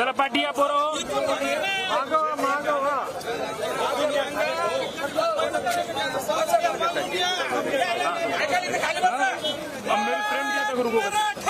पाठी या पोरो. मेरी फ्रेंड क्या था गुरु को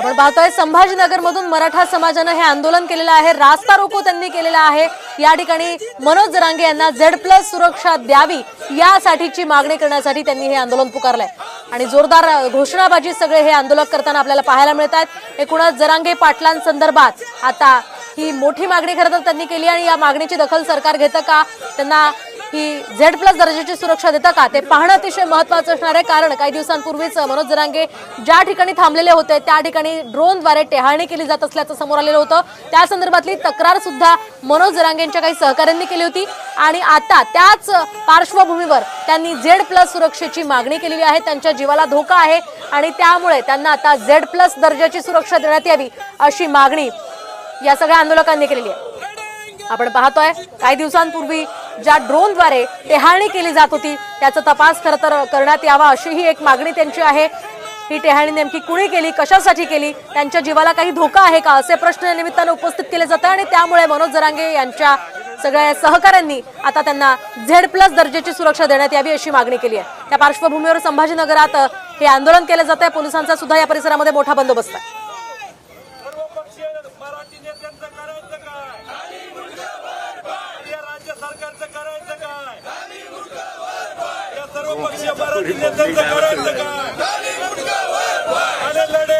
आपण पाहतोय संभाजीनगर मधून मराठा समाजानं हे आंदोलन केलेलं आहे. रास्ता रोको त्यांनी केलेला आहे. या ठिकाणी मनोज जरांगे यांना झेड प्लस सुरक्षा द्यावी यासाठीची मागणी करण्यासाठी त्यांनी हे आंदोलन पुकारलंय. आणि जोरदार घोषणाबाजी सगळे हे आंदोलक करताना आपल्याला पाहायला मिळत आहेत एकूणच जरांगे पाटलांसंदर्भात आता ही मोठी मागणी खरं तर त्यांनी केली आणि या मागणीची दखल सरकार घेतं का? त्यांना ही झेड प्लस दर्जाची सुरक्षा देतं का? ते पाहणं अतिशय महत्वाचं असणार आहे. कारण काही दिवसांपूर्वीच मनोज जरांगे ज्या ठिकाणी थांबलेले होते त्या ठिकाणी ड्रोनद्वारे टेहाळणी केली जात असल्याचं समोर आलेलं होतं. त्या संदर्भातली तक्रार सुद्धा मनोज जरांगेंच्या काही सहकाऱ्यांनी केली होती. आणि आता त्याच पार्श्वभूमीवर त्यांनी झेड प्लस सुरक्षेची मागणी केलेली आहे. त्यांच्या जीवाला धोका आहे. आणि त्यामुळे त्यांना आता झेड प्लस दर्जाची सुरक्षा देण्यात यावी अशी मागणी या सगळ्या आंदोलकांनी केलेली आहे. आपण पाहतोय काही दिवसांपूर्वी ज्या ड्रोनद्वारे टेहाळणी केली जात होती त्याचा तपास खरं तर करण्यात यावा अशी ही एक मागणी त्यांची आहे. ही टेहाळणी नेमकी कुणी केली कशासाठी केली त्यांच्या जीवाला काही धोका आहे का असे प्रश्न या निमित्तानं उपस्थित केले जातात आणि त्यामुळे मनोज जरांगे यांच्या सगळ्या सहकाऱ्यांनी आता त्यांना झेड प्लस दर्जाची सुरक्षा देण्यात यावी अशी मागणी केली आहे. त्या पार्श्वभूमीवर संभाजीनगरात हे आंदोलन केलं जात आहे. पोलिसांचा सुद्धा या परिसरामध्ये मोठा बंदोबस्त आहे. सरकारचं करायचं या सर्व पक्षीय मराठी नेत्यांचं करायचं काय? आणि लढे.